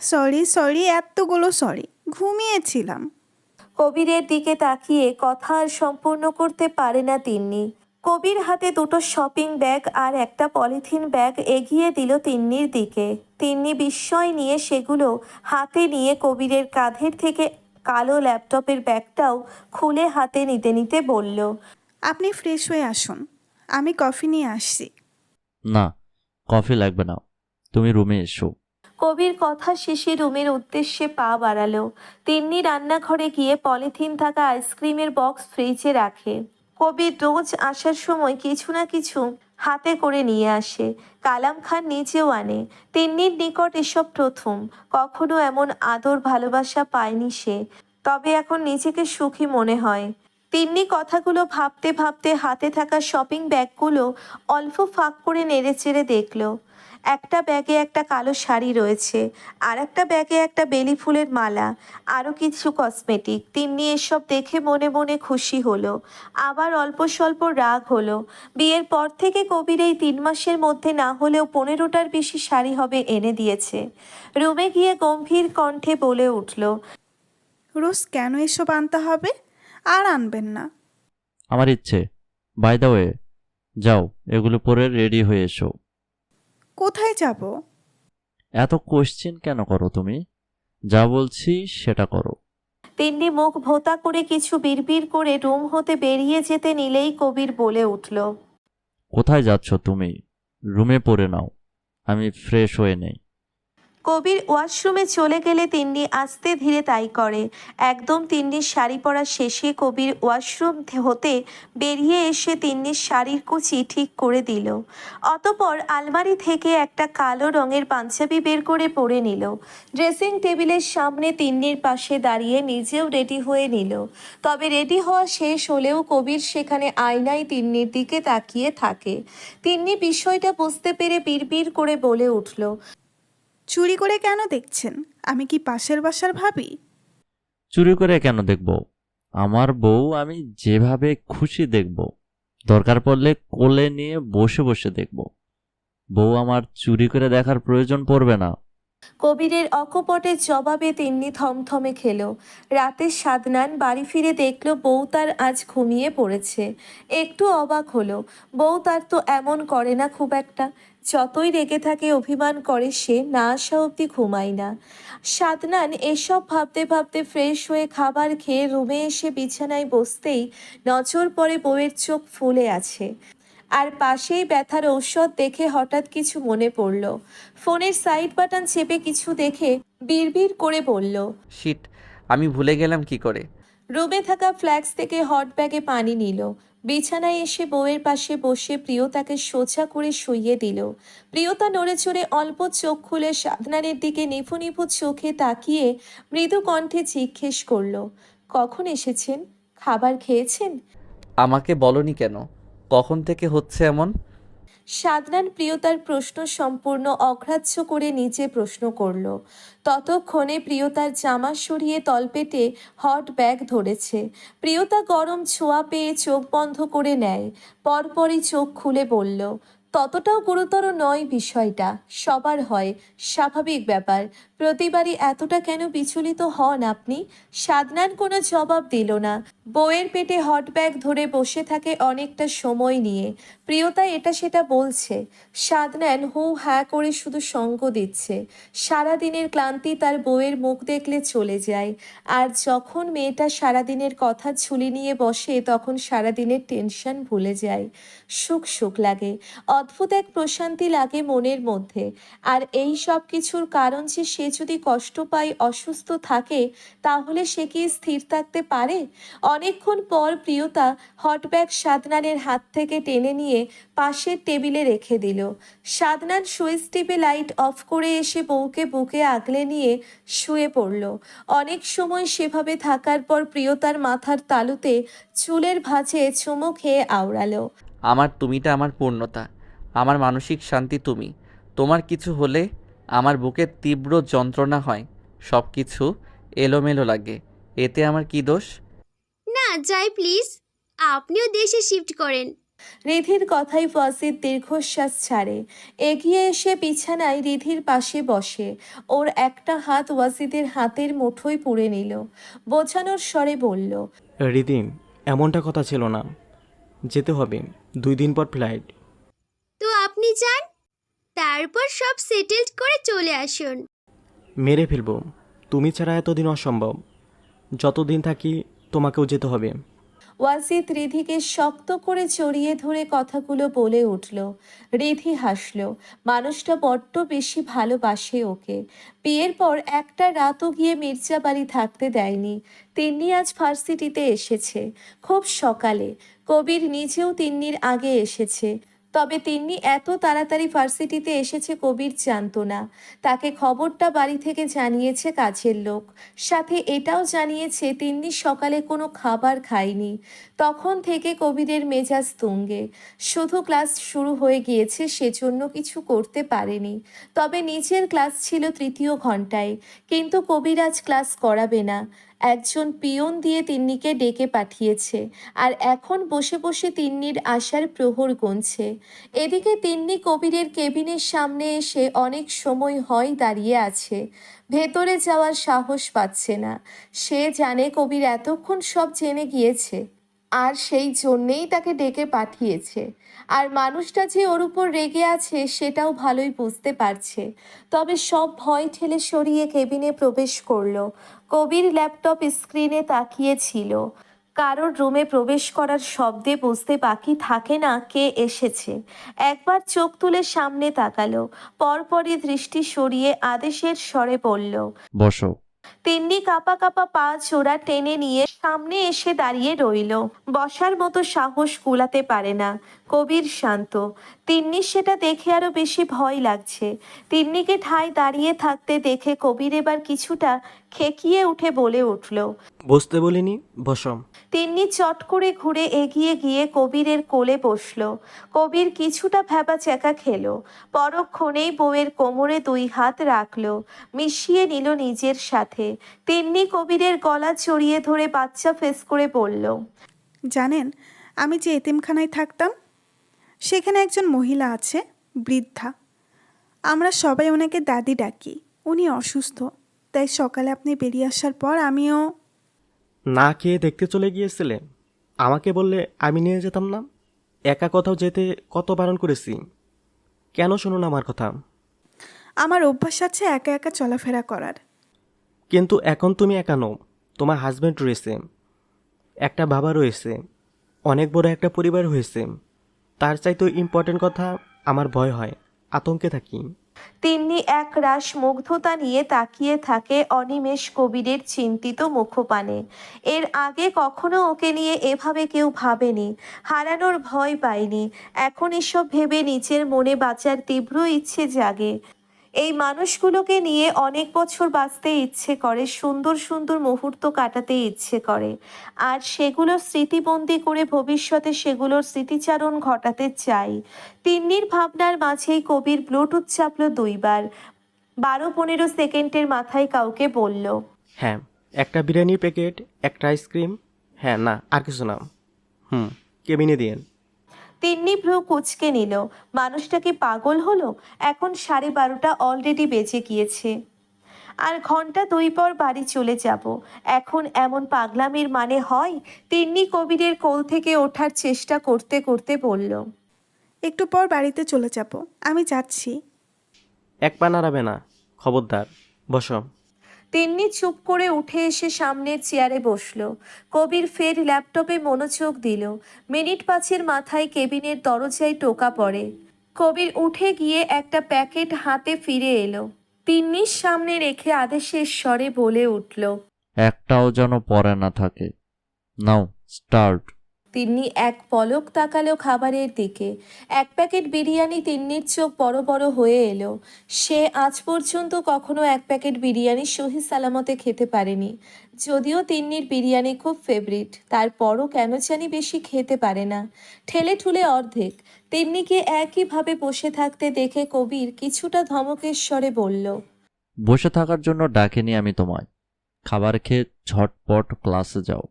Sorry sorry এতগুলো sorry ঘুমিয়েছিলাম। কবিরের দিকে তাকিয়ে কথা আর সম্পূর্ণ করতে পারে না তিন্নি। কবির হাতে দুটো শপিং ব্যাগ আর একটা পলিথিন ব্যাগ এগিয়ে দিল তিন্নির দিকে। তিন্নি বিস্ময় নিয়ে সেগুলো হাতে নিয়ে কবিরের কাঁধের থেকে কালো ল্যাপটপের ব্যাগটাও খুলে হাতে নিতে নিতে বলল আপনি ফ্রেশ হয়ে আসুন। আমি কফি নিয়ে আসছি। না কফি লাগবে না। তুমি রুমে এসো। কবির কথা শেষে রুমের উদ্দেশ্যে পা বাড়ালো। তিন্নি রান্নাঘরে গিয়ে পলিথিন থাকা আইসক্রিমের বক্স ফ্রিজে রাখে। কবির রোজ আসার সময় কিছু না কিছু হাতে করে নিয়ে আসে। কালাম খান নিজেও আনে। তিন্নির নিকট এসব প্রথম। কখনো এমন আদর ভালোবাসা পায়নি সে। তবে এখন নিজেকে সুখী মনে হয়। তিন্নি কথাগুলো ভাবতে ভাবতে হাতে থাকা শপিং ব্যাগগুলো অল্প ফাঁক করে নেড়ে চেড়ে দেখল। একটা ব্যাগে একটা কালো শাড়ি রয়েছে আর একটা ব্যাগে একটা বেলি ফুলের মালা আরও কিছু কসমেটিক তিন্নি এসব দেখে মনে মনে খুশি হলো। আবার অল্প স্বল্প রাগ হলো। বিয়ের পর থেকে কবির এই তিন মাসের মধ্যে না হলেও পনেরোটার বেশি শাড়ি হবে এনে দিয়েছে। রুমে গিয়ে গম্ভীর কণ্ঠে বলে উঠল রোজ কেন এসব আনতে হবে? আর আনবেন না। আমার ইচ্ছে। বাই দা ওয়ে যাও এগুলো পরে রেডি হয়ে এসো। কোথায় যাব? এত কোশ্চেন কেন করো তুমি? যা বলছি সেটা করো। তিন্নি মুখ ভোতা করে কিছু বিড়বিড় করে রুম হতে বেরিয়ে যেতে নিলেই কবির বলে উঠল কোথায় যাচ্ছ তুমি? রুমে পড়ে নাও। আমি ফ্রেশ হয়ে নেই। কবির ওয়াশরুমে চলে গেলে তিন্নি আস্তে ধীরে তাই করে। একদম তিন্নির শাড়ি পরা শেষে কবির ওয়াশরুম হতে বেরিয়ে এসে তিন্নির শাড়ির কুচি ঠিক করে দিল। অতপর আলমারি থেকে একটা কালো রঙের পাঞ্জাবি বের করে পরে নিল। ড্রেসিং টেবিলের সামনে তিন্নির পাশে দাঁড়িয়ে নিজেও রেডি হয়ে নিল। তবে রেডি হওয়া শেষ হলেও কবির সেখানে আয়নায় তিন্নির দিকে তাকিয়ে থাকে। তিন্নি বিষয়টা বুঝতে পেরে বিড়বিড় করে বলে উঠল চুরি করে কেন দেখছেন? আমি কি পাশের বাসার ভাবি? চুরি করে কেন দেখব? আমার বউ আমি যেভাবে খুশি দেখব। দরকার পড়লে কোলে নিয়ে বসে বসে দেখব। বউ আমার চুরি করে দেখার প্রয়োজন পড়বে না। কবিরের অকপটের জবাবে তিন্নি থমথমে খেলো। রাতে সাদনান বাড়ি ফিরে দেখল বউ তার আজ ঘুমিয়ে পড়েছে। একটু অবাক হলো। বউ তার তো এমন করে না খুব একটা। যতই রেগে থাকে অভিমান করে সে না আসা অবধি ঘুমায় না। সাদনান এসব ভাবতে ভাবতে ফ্রেশ হয়ে খাবার খেয়ে রুমে এসে বিছানায় বসতেই নজর পড়ে বউয়ের চোখ ফুলে আছে। আর পাশেই ব্যথার ঔষধ দেখে হঠাৎ কিছু মনে পড়ল। ফোনের সাইড বাটন চেপে কিছু দেখে বিড়বিড় করে বলল শিট আমি ভুলে গেলাম কি করে? রুমে থাকা ফ্ল্যাক্স থেকে হট ব্যাগে পানি নিল। বিছানায় এসে বউয়ের পাশে বসে প্রিয়তাকে সোজা করে শুইয়ে দিল। প্রিয়তা নড়ে চড়ে অল্প চোখ খুলে সাধনানের দিকে নিফু নিফু চোখে তাকিয়ে মৃদু কণ্ঠে জিজ্ঞেস করল, কখন এসেছেন? খাবার খেয়েছেন? আমাকে বলনি কেন? কখন থেকে হচ্ছে এমন? সাদনান প্রিয়তার প্রশ্ন সম্পূর্ণ অগ্রাহ্য করে নিচে প্রশ্ন করল। ততক্ষণে প্রিয়তার জামা সরিয়ে তলপেটে হট ব্যাগ ধরেছে। প্রিয়তা গরম ছোঁয়া পেয়ে চোখ বন্ধ করে নেয়। পরপরই চোখ খুলে বলল, ততটাও গুরুতর নয় বিষয়টা। সবার হয় স্বাভাবিক ব্যাপার। প্রতিবারই এতটা কেন বিচলিত হন আপনি? সাদনান কোনো জবাব দিল না। বউয়ের পেটে হট ব্যাগ ধরে বসে থাকে অনেকটা সময় নিয়ে। প্রিয়তা এটা সেটা বলছে। সাদনান হু হ্যাঁ করে শুধু সঙ্গ দিচ্ছে। সারাদিনের ক্লান্তি তার বউয়ের মুখ দেখলে চলে যায়। আর যখন মেয়েটা সারাদিনের কথা ঝুলি নিয়ে বসে, তখন সারাদিনের টেনশন ভুলে যায়। সুখ সুখ লাগে। অদ্ভুত এক প্রশান্তি লাগে মনের মধ্যে। আর এই সব কিছুর কারণ যে সে যদি কষ্ট পায়, অসুস্থ থাকে, তাহলে সে কি স্থির থাকতে পারে? অনেকক্ষণ পর প্রিয়তা হটব্যাগ সাদনানের হাত থেকে টেনে নিয়ে পাশের টেবিলে রেখে দিল। সাদনান সুইচ টিপে লাইট অফ করে এসে বউকে বুকে আগলে নিয়ে শুয়ে পড়ল। অনেক সময় সেভাবে থাকার পর প্রিয়তার মাথার তালুতে চুলের ভাঁজে চুমু খেয়ে আওড়ালো। আমার তুমিটা আমার পূর্ণতা, আমার মানসিক শান্তি তুমি। তোমার কিছু হলে আমার বুকে তীব্র যন্ত্রণা হয়। সব কিছু এলোমেলো লাগে। এতে আমার কি দোষ? না যাই প্লিজ। আপনিও দেশে শিফট করেন। রিধির কথাই ওয়াসিদ দীর্ঘশ্বাস ছাড়ে। এগিয়ে এসে বিছানায় রিধির পাশে বসে। ওর একটা হাত ওয়াসিদের হাতের মুঠোয় পুড়ে নিল। বোঝানোর স্বরে বলল রিদিম এমনটা কথা ছিল না। যেতে হবে। দুই দিন পর ফ্লাইট। তো আপনি যান? তারপর সব সেটেলড করে চলে আসুন। মেরে ফেলব। তুমি ছাড়া এতদিন অসম্ভব। যতদিন থাকি তোমাকেও যেতে হবে। ওয়াসিদ রিধিকে শক্ত করে চড়িয়ে ধরে কথাগুলো বলে উঠল। রিধি হাসল মানুষটা বড্ড বেশি ভালোবাসে ওকে। বিয়ের পর একটা রাতও গিয়ে মির্জা বাড়ি থাকতে দেয়নি। তিন্নি আজ ভার্সিটিতে এসেছে। খুব সকালে। কবির নিজেও তিন্নির আগে এসেছে। তবে তিন্নি এত তাড়াতাড়ি ভার্সিটিতে এসেছে কবির জানত না। তাকে খবরটা বাড়ি থেকে জানিয়েছে কাছের লোক। সাথে এটাও জানিয়েছে তিন্নি সকালে কোনো খাবার খায়নি। তখন থেকে কবিরের মেজাজ তুঙ্গে। শুধু ক্লাস শুরু হয়ে গিয়েছে, সেজন্য কিছু করতে পারেনি। তবে নিচের ক্লাস ছিল তৃতীয় ঘন্টায়। কিন্তু কবির আজ ক্লাস করাবে না। একজন পিয়ন দিয়ে তিন্নিকে ডেকে পাঠিয়েছে আর এখন বসে বসে তিন্নির আশার প্রহর গুনছে। এদিকে তিন্নি কবিরের কেবিনের সামনে এসে অনেক সময় হয় দাঁড়িয়ে আছে। ভেতরে যাওয়ার সাহস পাচ্ছে না। সে জানে কবির এতক্ষণ সব জেনে গিয়েছে। আর সেই জন্যেই তাকে ডেকে পাঠিয়েছে। আর মানুষটা যে ওর উপর রেগে আছে সেটাও ভালোই বুঝতে পারছে। তবে সব ভয় ঠেলে সরিয়ে কেবিনে প্রবেশ করল। কবির ল্যাপটপ স্ক্রিনে তাকিয়েছিল কারোর রুমে প্রবেশ করার শব্দে বুঝতে বাকি থাকে না কে এসেছে। একবার চোখ তুলে সামনে তাকালো। পরপরই দৃষ্টি সরিয়ে আদেশের স্বরে বলল বসো। তিন্নি কাপা কাপা পা চোরা টেনে নিয়ে সামনে এসে দাঁড়িয়ে রইল। বসার মতো সাহস কুলাতে পারে না। কবির শান্ত। তিন্নির সেটা দেখে আরও বেশি ভয় লাগছে। তিন্নিকে ঠাই দাঁড়িয়ে থাকতে দেখে কবির এবার কিছুটা খেকিয়ে উঠে বলে উঠল। বসতে বলিনি বসম তিন্নি চট করে ঘুরে এগিয়ে গিয়ে কবিরের কোলে বসল। কবির কিছুটা ভ্যাবা চেকা খেলো। পরক্ষণেই বউয়ের কোমরে দুই হাত রাখল। মিশিয়ে নিল নিজের সাথে। তিন্নি কবিরের গলা চড়িয়ে ধরে বাচ্চা ফেস করে বলল, জানেন, আমি যে এতিমখানায় থাকতাম, সেখানে একজন মহিলা আছে, বৃদ্ধা। আমরা সবাই ওনাকে দাদি ডাকি। উনি অসুস্থ, তাই সকালে আপনি বেরিয়ে আসার পর আমিও না খেয়ে দেখতে চলে গিয়েছিলে? আমাকে বললে আমি নিয়ে যেতাম না। একা কোথাও যেতে কত বারণ করেছি। কেন শোনো না আমার কথা? আমার অভ্যাস আছে একা একা চলাফেরা করার। কিন্তু এখন তুমি একা নও তোমার হাজব্যান্ড রয়েছে। একটা বাবা রয়েছে অনেক বড় একটা পরিবার হয়েছে। তার চাইতেও ইম্পর্টেন্ট কথা আমার ভয় হয় আতঙ্কে থাকি। তিন্নি এক রাস মুগ্ধতা নিয়ে তাকিয়ে থাকে অনিমেষ কবিরের চিন্তিত মুখপানে। এর আগে কখনো ওকে নিয়ে এভাবে কেউ ভাবেনি, হারানোর ভয় পায়নি। এখন এসব ভেবে নিচের মনে বাঁচার তীব্র ইচ্ছে জাগে। এই মানুষগুলোকে নিয়ে অনেক বছর বাঁচতে ইচ্ছে করে, সুন্দর সুন্দর মুহূর্ত কাটাতে ইচ্ছে করে। আর সেগুলো স্মৃতিবন্দি করে ভবিষ্যতে সেগুলোর স্মৃতিচারণ ঘটাতে চাই। তিন্নির ভাবনার মাঝেই কবির ব্লুটুথ চাপলো দুইবার। বারো পনেরো সেকেন্ডের মাথায় কাউকে বলল হ্যাঁ একটা বিরিয়ানির প্যাকেট, একটা আইসক্রিম হ্যাঁ না, আর কিছু না। হুম, কেবিনে দিয়েন তিন্নি ভ্রু কুচকে নিল। মানুষটা কি পাগল হলো? এখন সাড়ে বারোটা অলরেডি বেজে গিয়েছে। আর ঘণ্টা দুই পর বাড়ি চলে যাব। এখন এমন পাগলামির মানে হয়? তিন্নি কবিরের কোল থেকে ওঠার চেষ্টা করতে করতে বলল একটু পর বাড়িতে চলে যাব। আমি যাচ্ছি। এক পা নাড়াবে না খবরদার। বসো। তিন্নি চুপ করে উঠে এসে সামনের চেয়ারে বসল। কবির ফের ল্যাপটপে মনোযোগ দিল। মিনিট পাঁচের মাথায় কেবিনের দরজায় টোকা পড়ে। কবির উঠে গিয়ে একটা প্যাকেট হাতে ফিরে এলো। তিন্নির সামনে রেখে আদেশের স্বরে বলে উঠল, একটাও যেন পরে না থাকে। নাও, স্টার্ট। তিন্নি এক পলক তাকালো খাবারের দিকে। এক প্যাকেট বিরিয়ানি তিন্নির চোখ বড় বড় হয়ে এলো। সে আজ পর্যন্ত কখনো এক প্যাকেট বিরিয়ানি সহি সালামতে খেতে পারেনি। যদিও তিন্নির বিরিয়ানি খুব ফেভারিট তারপরও কেন জানি বেশি খেতে পারে না। ঠেলে ঠুলে অর্ধেক। তিন্নিকে একইভাবে বসে থাকতে দেখে কবির কিছুটা ধমকের স্বরে বলল, বসে থাকার জন্য ডাকেনি আমি তোমায়। খাবার খেয়ে ঝটপট ক্লাসে যাও।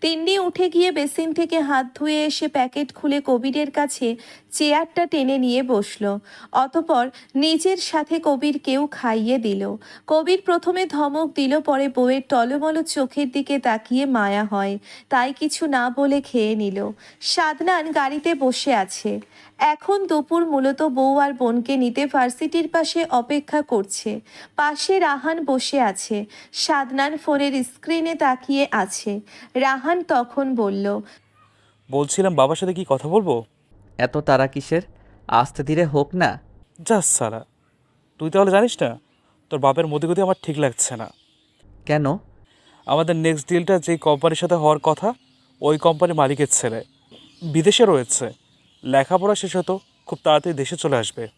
তিন্নি উঠে গিয়ে বেসিন থেকে হাত ধুয়ে এসে প্যাকেট খুলে কবিরের কাছে চেয়ারটা টেনে নিয়ে বসল। অতপর নিজের সাথে কবিরকেও খাইয়ে দিল। কবির প্রথমে ধমক দিল, পরে বউয়ের টলমলো চোখের দিকে তাকিয়ে মায়া হয়। তাই কিছু না বলে খেয়ে নিল। সাদনান গাড়িতে বসে আছে। এখন দুপুর মূলত বউ আর বোনকে নিতে ভার্সিটির পাশে অপেক্ষা করছে। পাশে রাহান বসে আছে। সাদনান ফোনের স্ক্রিনে তাকিয়ে আছে। রাহান তখন বলল বলছিলাম বাবার সাথে কি কথা বলব? এত তারা কিসের? আস্তে ধীরে হোক না। জাস সারা তুই তাহলে জানিস না তোর বাপের মধ্যে গতি আমার ঠিক লাগছে না। কেন? আমাদের নেক্সট ডিলটা যেই কোম্পানির সাথে হওয়ার কথা ওই কোম্পানির মালিকের ছেলে। বিদেশে রয়েছে। লেখাপড়া শেষ হতো খুব তাড়াতাড়ি দেশে চলে আসবে।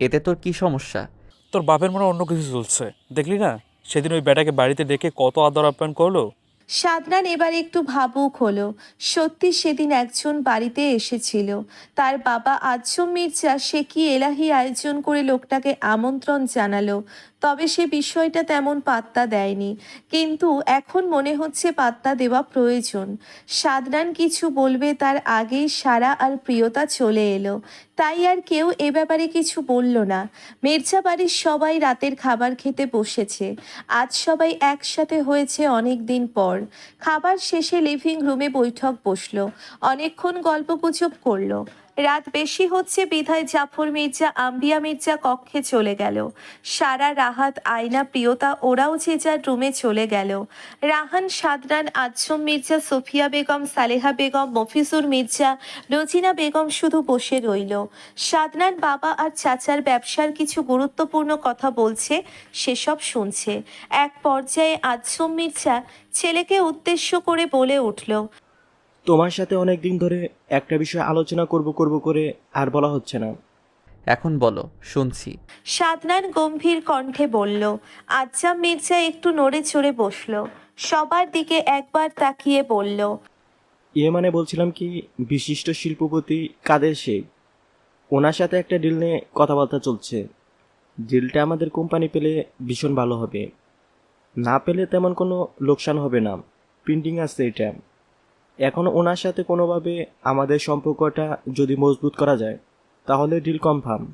এতে তোর কি সমস্যা? তোর বাপের মনে অন্য কিছু চলছে। দেখলি না? সেদিন ওই বেটাকে বাড়িতে ডেকে কত আদর আপ্যায়ন করল? সাদনান এবার একটু ভাবুক হলো। সত্যি সেদিন একজন বাড়িতে এসেছিল। তার বাবা আজম মির্জা সে কি এলাহি আয়োজন করে লোকটাকে আমন্ত্রণ জানালো? তবে সে বিষয়টা তেমন পাত্তা দেয়নি। কিন্তু এখন মনে হচ্ছে পাত্তা দেওয়া প্রয়োজন। সাদনান কিছু বলবে, তার আগেই সারা আর প্রিয়তা চলে এলো। তাই আর কেউ এ ব্যাপারে কিছু বলল না। মির্জা বাড়ির সবাই রাতের খাবার খেতে বসেছে। আজ সবাই একসাথে হয়েছে অনেক দিন পর। খাবার শেষে লিভিং রুমে বৈঠক বসল। অনেকক্ষণ গল্পগুজব করল। রাত বেশি হচ্ছে বিধায় জাফর মির্জা, আম্বিয়া মির্জা কক্ষে চলে গেল। সারা রাহাত, আয়না, প্রিয়তা, ওরাও যে যার রুমে চলে গেল। রাহান, সাদরান, আজম মির্জা, সোফিয়া বেগম, সালেহা বেগম, মফিজুর মির্জা রজিনা বেগম শুধু বসে রইল। সাদনান বাবা আর চাচার ব্যবসার কিছু গুরুত্বপূর্ণ কথা বলছে, সেসব শুনছে। এক পর্যায়ে আজম মির্জা ছেলেকে উদ্দেশ্য করে বলে উঠল তোমার সাথে অনেক দিন ধরে একটা বিষয় আলোচনা করব করব করে আর বলা হচ্ছে না। এখন বলো শুনছি। সাদনান গম্ভীর কণ্ঠে বলল আজ্জাম মির্জা একটু নড়ে চড়ে বসল। সবার দিকে একবার তাকিয়ে বলল ইয়ে মানে বলছিলাম কি বিশিষ্ট শিল্পপতি কাদের শেখ ওনার সাথে একটা ডিল নিয়ে কথাবার্তা চলছে। ডিলটা আমাদের কোম্পানি পেলে ভীষণ ভালো হবে। না পেলে তেমন কোনো লোকসান হবে না। প্রিন্টিং আছে এটা। এখন ওনার সাথে কোনোভাবে আমাদের সম্পর্কটা যদি মজবুত করা যায় তাহলে ডিল কনফার্ম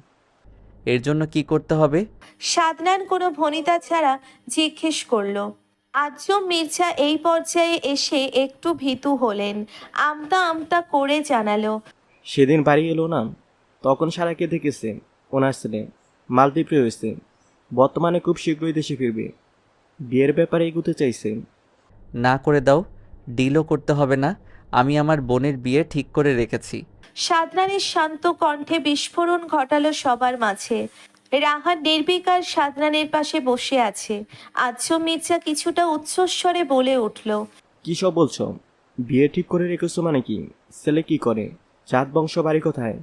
এর জন্য কি করতে হবে? সাদনান কোনো ভনিতা ছাড়া জিজ্ঞেস করল। আজম মির্জা এই পর্যায়ে এসে একটু ভীতু হলেন। আমতা আমতা করে জানালো সেদিন বাড়ি এলো না? তখন সারাকে দেখেছে ওনার ছেলে। মালদ্বীপে হয়েছে বর্তমানে খুব শীঘ্রই দেশে ফিরবে। বিয়ের ব্যাপারে এগুতে চাইছে। না করে দাও। ডিলও করতে হবে না আমি আমার বোনের বিয়ে ঠিক করে রেখেছি। সাদনানের শান্ত কণ্ঠে বিস্ফোরণ ঘটালো সবার মাঝে। রাহা নির্বিকার সাদনানের পাশে বসে আছে। আজম মির্জা কিছুটা উচ্চস্বরে বলে উঠল কী সব বলছো? বিয়ে ঠিক করে রেখেছো মানে কি? ছেলে কি করে? চাঁদ বংশ বাড়ি কোথায়?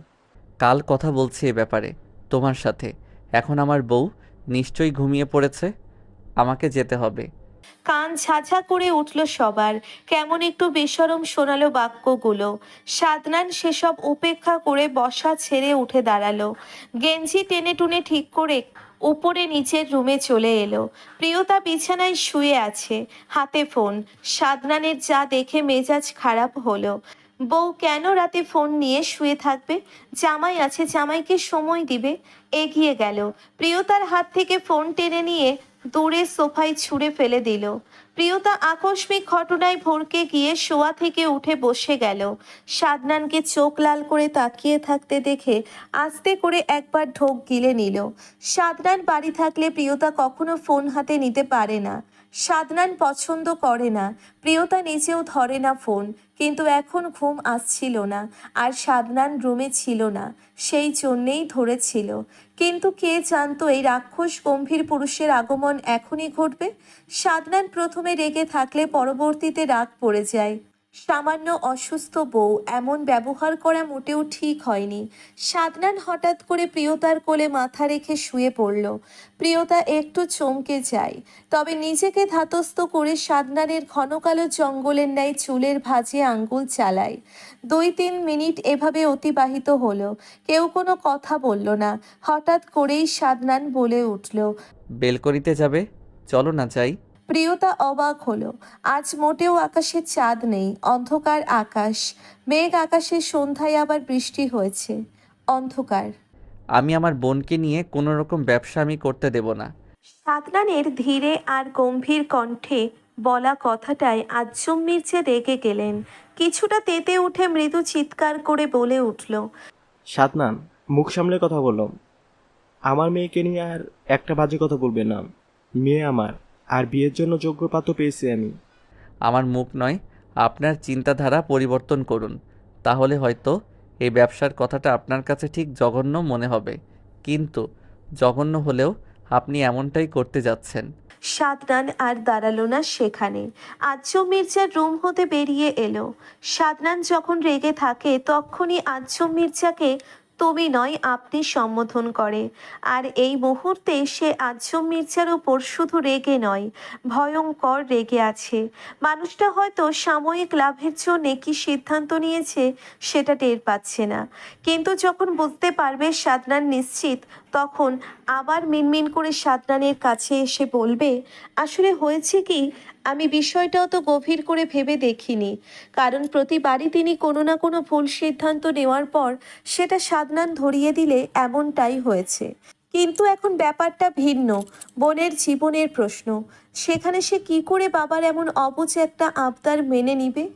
কাল কথা বলছি এ ব্যাপারে তোমার সাথে। এখন আমার বউ নিশ্চয়ই ঘুমিয়ে পড়েছে আমাকে যেতে হবে। কান ঝাঝা করে উঠল সবার। কেমন একটু বেসরম শোনালো বাক্যগুলো। সাদনান সেসব উপেক্ষা করে বসা ছেড়ে উঠে দাঁড়াল। গেঞ্জি টেনে টুনে ঠিক করে উপরে নিচের রুমে চলে এলো। প্রিয়তা বিছানায় শুয়ে আছে। হাতে ফোন। সাদনানের যা দেখে মেজাজ খারাপ হলো। বউ কেন রাতে ফোন নিয়ে শুয়ে থাকবে? জামাই আছে, জামাইকে সময় দিবে। এগিয়ে গেল। প্রিয়তার হাত থেকে ফোন টেনে নিয়ে দূরে সোফায় ছুঁড়ে ফেলে দিল। প্রিয়তা আকস্মিক ঘটনায় ভরকে গিয়ে শোয়া থেকে উঠে বসে গেল। সাদনানকে চোখ লাল করে তাকিয়ে থাকতে দেখে আস্তে করে একবার ঢোক গিলে নিল। সাদনান বাড়ি থাকলে প্রিয়তা কখনো ফোন হাতে নিতে পারে না। সাদনান পছন্দ করে না। প্রিয়তা নিজেও ধরে না ফোন, কিন্তু এখন ঘুম আসছিল না। আর সাদনান রুমে ছিল না, সেই জন্যেই ধরেছিল। কিন্তু কে জানতো এই রাক্ষস গম্ভীর পুরুষের আগমন এখনই ঘটবে? সাদনান প্রথমে রেগে থাকলে পরবর্তীতে রাগ পড়ে যায়। সামান্য অসুস্থ বউ এমন ব্যবহার করা মোটেও ঠিক হয়নি। সাদনান হঠাৎ করে প্রিয়তার কোলে মাথা রেখে শুয়ে পড়ল। প্রিয়তা একটু চমকে যায়, তবে নিজেকে ধাতস্থ করে সাদনানের ঘনকালো জঙ্গলের ন্যায় চুলের ভাজে আঙ্গুল চালায়। দুই তিন মিনিট এভাবে অতিবাহিত হলো, কেউ কোনো কথা বলল না, হঠাৎ করেই সাদনান বলে উঠল বেলকরিতে যাবে, চলো না যাই। প্রিয়তা অবাক হলো। আজ মোটেও আকাশে চাঁদ নেই অন্ধকার আকাশ। মেঘ আকাশে সন্ধ্যায় আবার বৃষ্টি হয়েছে। অন্ধকার। আমি আমার বোনকে নিয়ে কোনো রকম ব্যবসা আমি করতে দেব না। সাদনানের ধীরে আর গম্ভীর কণ্ঠে বলা কথাটায় আজ্জুম মির্জা রেগে গেলেন। কিছুটা তেতে উঠে মৃদু চিৎকার করে বলে উঠল সাদনান মুখ সামলে কথা বলো। আমার মেয়েকে নিয়ে আর একটা বাজে কথা বলবে না। মেয়ে আমার। আর বিয়ের জন্য যোগ্য পাত্র পেয়েছি আমি। আমার মুখ নয় আপনার চিন্তাধারা পরিবর্তন করুন। তাহলে হয়তো এই ব্যবসার কথাটা আপনার কাছে ঠিক জঘন্য মনে হবে। কিন্তু জঘন্য হলেও আপনি এমনটাই করতে যাচ্ছেন। সাদনান আর দাঁড়াল না সেখানে। আজ্জম মির্জার রুম হতে বেরিয়ে এলো। সাদনান যখন রেগে থাকে তখনই আজ্জম মির্জাকে তুমি নয়, আপনি সম্বোধন করে। আর এই মুহূর্তে সে আজম মির্জার উপর শুধু রেগে নয়, ভয়ঙ্কর রেগে আছে। মানুষটা হয়তো সাময়িক লাভের জন্য কি সিদ্ধান্ত নিয়েছে, সেটা টের পাচ্ছে না। কিন্তু যখন বুঝতে পারবে সাদনান নিশ্চিত তখন আবার মিনমিন করে সাদনানের কাছে এসে বলবে, আসলে হয়েছে কি? আমি বিষয়টাও তো গভীর করে ভেবে দেখিনি। কারণ প্রতিবারই তিনি কোনো না কোনো ভুল সিদ্ধান্ত নেওয়ার পর সেটা সাদনান ধরিয়ে দিলে এমনটাই হয়েছে। কিন্তু এখন ব্যাপারটা ভিন্ন, বোনের জীবনের প্রশ্ন। সেখানে সে কি করে বাবার এমন অবুঝ একটা আবদার মেনে নিবে?